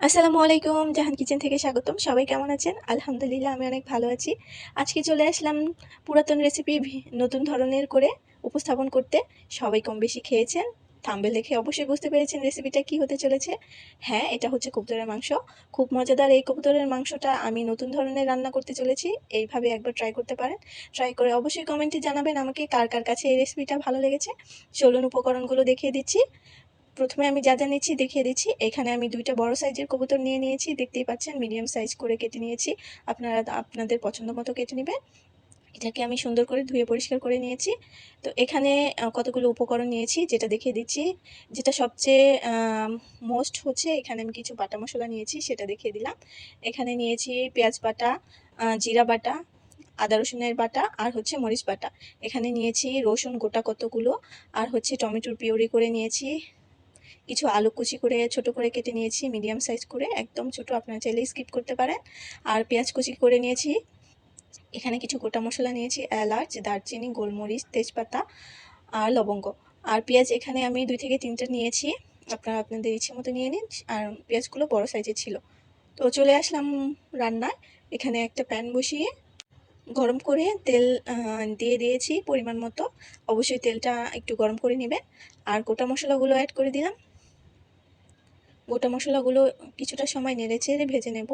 আসসালামু আলাইকুম, জাহান কিচেন থেকে স্বাগতম। সবাই কেমন আছেন? আলহামদুলিল্লাহ, আমি অনেক ভালো আছি। আজকে চলে আসলাম পুরাতন রেসিপি নতুন ধরনের করে উপস্থাপন করতে। সবাই কম বেশি খেয়েছেন। থাম্বেল দেখে অবশ্যই বুঝতে পেরেছেন রেসিপিটা কি হতে চলেছে। হ্যাঁ এটা হচ্ছে কবুতরের মাংস। খুব মজাদার এই কবুতরের মাংসটা আমি নতুন ধরনের রান্না করতে চলেছি। এইভাবে একবার ট্রাই করতে পারেন। ট্রাই করে অবশ্যই কমেন্টে জানাবেন আমাকে কার কার কাছে এই রেসিপিটা ভালো লেগেছে। চলুন উপকরণগুলো দেখিয়ে দিচ্ছি। প্রথমে আমি যা যা নিচ্ছি দেখিয়ে দিচ্ছি। এখানে আমি দুইটা বড় সাইজের কবুতর নিয়ে নিয়েছি। দেখতেই পাচ্ছেন মিডিয়াম সাইজ করে কেটে নিয়েছি। আপনারা আপনাদের পছন্দ মতো কেটে নেবেন। এটাকে আমি সুন্দর করে ধুয়ে পরিষ্কার করে নিয়েছি। তো এখানে কতগুলো উপকরণ নিয়েছি, যেটা দেখিয়ে দিচ্ছি। যেটা সবচেয়ে মোস্ট হচ্ছে, এখানে আমি কিছু বাটা মশলা নিয়েছি, সেটা দেখিয়ে দিলাম। এখানে নিয়েছি পেঁয়াজ বাটা জিরা বাটা, আদা রসুনের বাটা আর হচ্ছে মরিচ বাটা। এখানে নিয়েছি রসুন গোটা কতগুলো, আর হচ্ছে টমেটোর পিউরি করে নিয়েছি। কিছু আলু কুচি করে, ছোট করে কেটে নিয়েছি মিডিয়াম সাইজ করে, একদম ছোট, আপনারা চাইলে স্কিপ করতে পারেন। আর পেঁয়াজ কুচি করে নিয়েছি, এখানে কিছু গোটা মশলা নিয়েছি, এলাচ, দারচিনি, গোলমরিচ, তেজপাতা আর লবঙ্গ। আর পেঁয়াজ এখানে আমি দুই থেকে তিনটা নিয়েছি, আপনারা আপনাদের ইচ্ছে মতো নিয়ে নিন, আর পেঁয়াজগুলো বড় সাইজের ছিল। তো চলে আসলাম রান্নায়, এখানে একটা প্যান বসিয়ে গরম করে তেল দিয়ে দিয়েছি পরিমাণ মতো। অবশ্যই তেলটা একটু গরম করে নেবেন। আর গোটা মশলাগুলো অ্যাড করে দিলাম। গোটা মশলাগুলো কিছুটা সময় নেড়ে চেড়ে ভেজে নেব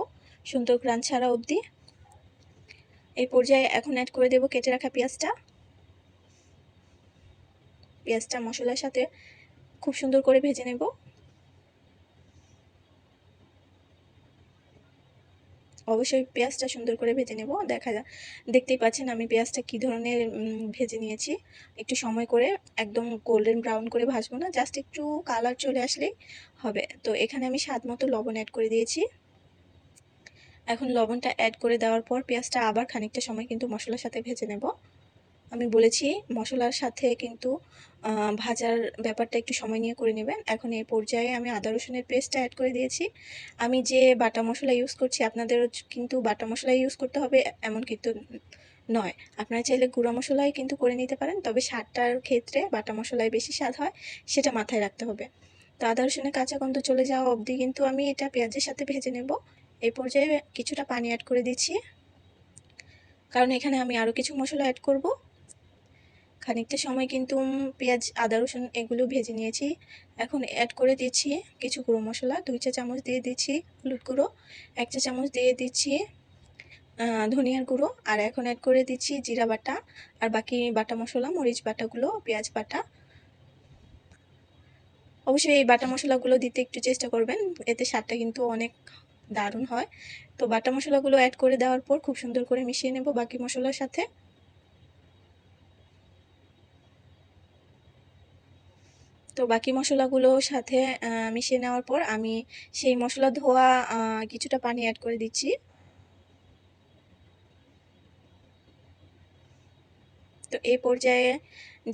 সুন্দর গ্রান ছাড়া অবধি। এই পর্যায়ে এখন অ্যাড করে দেব কেটে রাখা পেঁয়াজটা। পেঁয়াজটা মশলার সাথে খুব সুন্দর করে ভেজে নেব। অবশ্যই পেঁয়াজটা সুন্দর করে ভেজে নেব। দেখা যা, দেখতেই পাচ্ছেন আমি পেঁয়াজটা কী ধরনের ভেজে নিয়েছি। একটু সময় করে একদম গোল্ডেন ব্রাউন করে ভাজবো না জাস্ট একটু কালার চলে আসলেই হবে। তো এখানে আমি স্বাদ মতো লবণ অ্যাড করে দিয়েছি। এখন লবণটা অ্যাড করে দেওয়ার পর পেঁয়াজটা আবার খানিকটা সময় কিন্তু মশলার সাথে ভেজে নেব। আমি বলেছি মশলার সাথে কিন্তু ভাজার ব্যাপারটা একটু সময় নিয়ে করে নেবেন। এখন এই পর্যায়ে আমি আদা রসুনের পেস্টটা অ্যাড করে দিয়েছি। আমি যে বাটা মশলা ইউজ করছি আপনাদেরও কিন্তু বাটা মশলা ইউজ করতে হবে এমন কিন্তু নয়। আপনারা চাইলে গুঁড়া মশলাই কিন্তু করে নিতে পারেন, তবে স্বাদটার ক্ষেত্রে বাটা মশলায় বেশি স্বাদ হয়, সেটা মাথায় রাখতে হবে। তো আদা রসুনের কাঁচা গন্ধ চলে যাওয়া অবধি কিন্তু আমি এটা পেঁয়াজের সাথে ভেজে নেব। এই পর্যায়ে কিছুটা পানি অ্যাড করে দিচ্ছি। কারণ এখানে আমি আরও কিছু মশলা অ্যাড করব। খানিকটা সময় কিন্তু পেঁয়াজ, আদা, রসুন এগুলো ভেজে নিয়েছি। এখন অ্যাড করে দিচ্ছি কিছু গুঁড়ো মশলা, দুই চা চামচ দিয়ে দিচ্ছি হলুদ গুঁড়ো, এক চা চামচ দিয়ে দিচ্ছি ধনিয়ার গুঁড়ো, আর এখন অ্যাড করে দিচ্ছি জিরা বাটা, আর বাকি বাটা মশলা, মরিচ বাটাগুলো, পেঁয়াজ বাটা। অবশ্যই এই বাটা মশলাগুলো দিতে একটু চেষ্টা করবেন, এতে স্বাদটা কিন্তু অনেক দারুণ হয়। তো বাটা মশলাগুলো অ্যাড করে দেওয়ার পর খুব সুন্দর করে মিশিয়ে নেব বাকি মশলার সাথে। তো বাকি মশলাগুলো সাথে মিশিয়ে নেওয়ার পর আমি সেই মশলা ধোয়া কিছুটা পানি অ্যাড করে দিচ্ছি। তো এই পর্যায়ে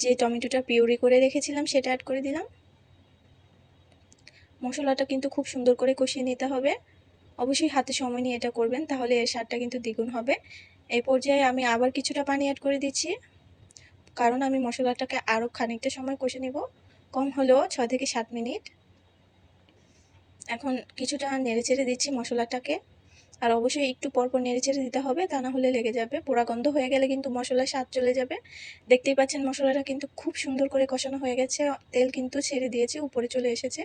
যে টমেটোটা পিউরি করে রেখেছিলাম সেটা অ্যাড করে দিলাম। মশলাটা কিন্তু খুব সুন্দর করে কষিয়ে নিতে হবে। অবশ্যই হাতে সময় নিয়ে এটা করবেন, তাহলে এর স্বাদটা কিন্তু দ্বিগুণ হবে। এই পর্যায়ে আমি আবার কিছুটা পানি অ্যাড করে দিচ্ছি, কারণ আমি মশলাটাকে আরও খানিকটা সময় কষে নেব। কম হলেও ছয় থেকে সাত মিনিট। এখন কিছুটা নেড়ে চেড়ে দিচ্ছি মশলাটাকে। আর অবশ্যই একটু পরপর নেড়ে চেড়ে দিতে হবে, তা না হলে লেগে যাবে। পোড়া গন্ধ হয়ে গেলে কিন্তু মশলার স্বাদ চলে যাবে। দেখতেই পাচ্ছেন মশলাটা কিন্তু খুব সুন্দর করে কষানো হয়ে গেছে। তেল কিন্তু ছেড়ে দিয়েছে, উপরে চলে এসেছে।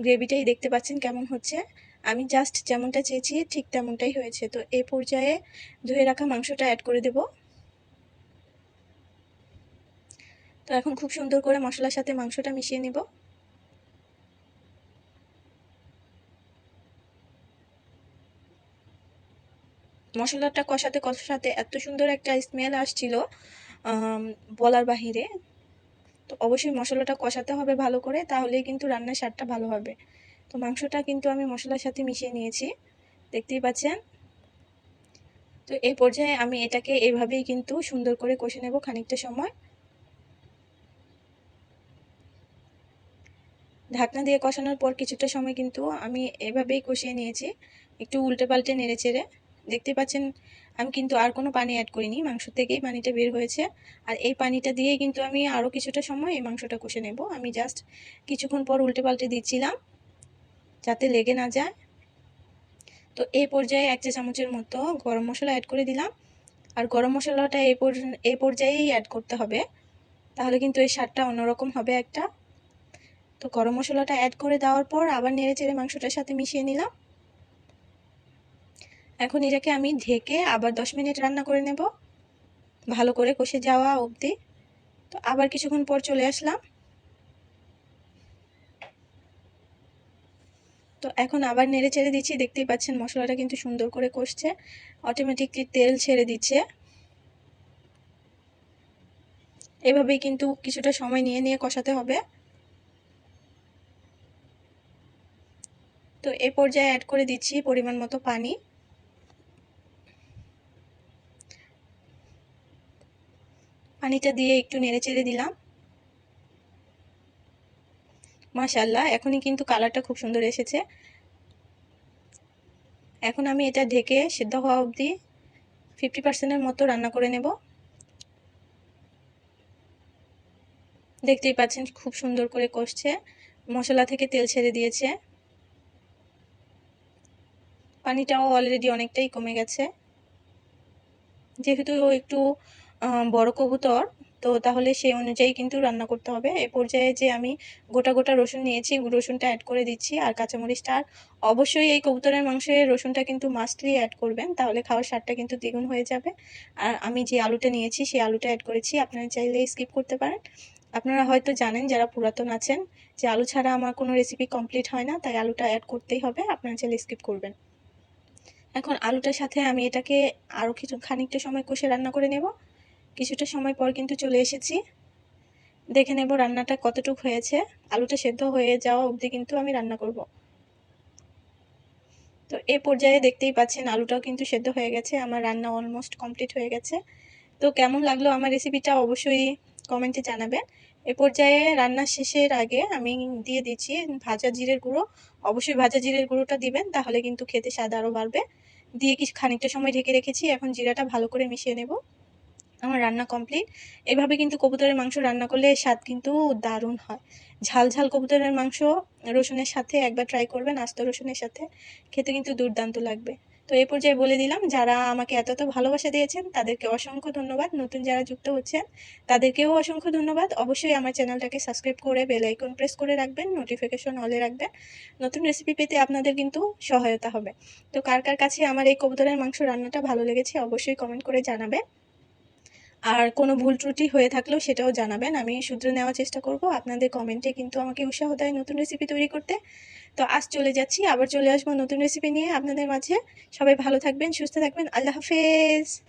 গ্রেভিটাই দেখতে পাচ্ছেন কেমন হচ্ছে। আমি জাস্ট যেমনটা চেয়েছি, ঠিক তেমনটাই হয়েছে। তো এ পর্যায়ে ধুয়ে রাখা মাংসটা অ্যাড করে দেব। তো এখন খুব সুন্দর করে মশলার সাথে মাংসটা মিশিয়ে নেব। মশলাটা কষাতে কষাতে এত সুন্দর একটা স্মেল আসছিল বলার বাহিরে। তো অবশ্যই মশলাটা কষাতে হবে ভালো করে, তাহলেই কিন্তু রান্নার স্বাদটা ভালো হবে। তো মাংসটা কিন্তু আমি মশলার সাথে মিশিয়ে নিয়েছি, দেখতেই পাচ্ছেন? তো এই পর্যায়ে আমি এটাকে এভাবেই কিন্তু সুন্দর করে কষে নেব খানিকটা সময়। ঢাকনা দিয়ে কষানোর পর কিছুটা সময় কিন্তু আমি এভাবেই কষিয়ে নিয়েছি। একটু উল্টে পাল্টে নেড়ে চেড়ে। দেখতে পাচ্ছেন, আমি কিন্তু আর কোনো পানি অ্যাড করিনি। মাংস থেকেই পানিটা বের হয়েছে। আর এই পানিটা দিয়েই কিন্তু আমি আরও কিছুটা সময় এই মাংসটা কষে নেব। আমি জাস্ট কিছুক্ষণ পর উল্টে পাল্টে দিচ্ছিলাম, যাতে লেগে না যায়। তো এই পর্যায়ে এক চা চামচের মতো গরম মশলা অ্যাড করে দিলাম। আর গরম মশলাটা এই পর্যায়েই অ্যাড করতে হবে। তাহলে কিন্তু এই স্বাদটা অন্যরকম হবে একটা। তো গরম মশলাটা অ্যাড করে দেওয়ার পর আবার নেড়ে চেড়ে মাংসটার সাথে মিশিয়ে নিলাম। এখন এটাকে আমি ঢেকে আবার দশ মিনিট রান্না করে নেব। ভালো করে কষে যাওয়া অবধি। তো আবার কিছুক্ষণ পর চলে আসলাম। তো এখন আবার নেড়ে চেড়ে দিচ্ছি। দেখতেই পাচ্ছেন মশলাটা কিন্তু সুন্দর করে কষছে। অটোমেটিকলি তেল ছেড়ে দিচ্ছে। এভাবেই কিন্তু কিছুটা সময় নিয়ে নিয়ে কষাতে হবে। তো এ পর্যায়ে অ্যাড করে দিচ্ছি পরিমাণ মতো পানি। পানিটা দিয়ে একটু নেড়ে চেড়ে দিলাম। মাশাল্লাহ এখনই কিন্তু কালারটা খুব সুন্দর এসেছে। এখন আমি এটা ঢেকে সিদ্ধ হওয়া অবধি ফিফটি পার্সেন্টের মতো রান্না করে নেব। দেখতেই পাচ্ছেন খুব সুন্দর করে কষছে। মশলা থেকে তেল ছেড়ে দিয়েছে। পানিটাও অলরেডি অনেকটাই কমে গেছে। যেহেতু ও একটু বড় কবুতর, তো তাহলে সেই অনুযায়ী কিন্তু রান্না করতে হবে। এ পর্যায়ে যে আমি গোটা গোটা রসুন নিয়েছি, রসুনটা অ্যাড করে দিচ্ছি, আর কাঁচামরিচটা আর অবশ্যই এই কবুতরের মাংসে রসুনটা কিন্তু মাস্টলি অ্যাড করবেন, তাহলে খাওয়ার স্বাদটা কিন্তু দ্বিগুণ হয়ে যাবে। আর আমি যে আলুটা নিয়েছি, সেই আলুটা অ্যাড করেছি, আপনারা চাইলে স্কিপ করতে পারেন। আপনারা হয়তো জানেন, যারা পুরাতন আছেন, যে আলু ছাড়া আমার কোনো রেসিপি কমপ্লিট হয় না, তাই আলুটা অ্যাড করতেই হবে, আপনারা চাইলে স্কিপ করবেন। এখন আলুটার সাথে আমি এটাকে আরও কিছু, খানিকটা সময় কষে রান্না করে নেব। কিছুটা সময় পর কিন্তু চলে এসেছি। দেখে নেব রান্নাটা কতটুকু হয়েছে। আলুটা সেদ্ধ হয়ে যাওয়া অবধি কিন্তু আমি রান্না করব। তো এ পর্যায়ে দেখতেই পাচ্ছেন আলুটাও কিন্তু সেদ্ধ হয়ে গেছে। আমার রান্না অলমোস্ট কমপ্লিট হয়ে গেছে। তো কেমন লাগল আমার রেসিপিটা অবশ্যই কমেন্টে জানাবেন। এ পর্যায়ে রান্না শেষের আগে আমি দিয়ে দিচ্ছি ভাজা জিরের গুঁড়ো। অবশ্যই ভাজা জিরের গুঁড়োটা দিবেন, তাহলে কিন্তু খেতে স্বাদ আরও বাড়বে। দিয়ে কিছু খানিকটা সময় ঢেকে রেখেছি, এখন জিরাটা ভালো করে মিশিয়ে নেব। আমার রান্না কমপ্লিট এভাবে কিন্তু কবুতরের মাংস রান্না করলে স্বাদ কিন্তু দারুণ হয়। ঝাল ঝাল কবুতরের মাংস রসুনের সাথে একবার ট্রাই করবেন, আস্ত রসুনের সাথে। খেতে কিন্তু দুর্দান্ত লাগবে। তো এই পর্যায়ে বলে দিলাম, যারা আমাকে এত এত ভালোবাসা দিয়েছেন, তাদেরকে অসংখ্য ধন্যবাদ। নতুন যারা যুক্ত হচ্ছেন, তাদেরকেও অসংখ্য ধন্যবাদ। অবশ্যই আমার চ্যানেলটাকে সাবস্ক্রাইব করে বেল আইকন প্রেস করে রাখবেন, নোটিফিকেশন অলে রাখবেন। নতুন রেসিপি পেতে আপনাদের কিন্তু সহায়তা হবে। তো কার কার কাছে আমার এই কবুতরের মাংস রান্নাটা ভালো লেগেছে, অবশ্যই কমেন্ট করে জানাবেন। আর কোনো ভুল ত্রুটি হয়ে থাকলেও সেটাও জানাবেন। আমি শুধরে নেওয়ার চেষ্টা করব। আপনাদের কমেন্টে কিন্তু আমাকে উৎসাহ দেয় নতুন রেসিপি তৈরি করতে। তো আজ চলে যাচ্ছি, আবার চলে আসব নতুন রেসিপি নিয়ে আপনাদের মাঝে। সবাই ভালো থাকবেন, সুস্থ থাকবেন। আল্লাহ হাফেজ।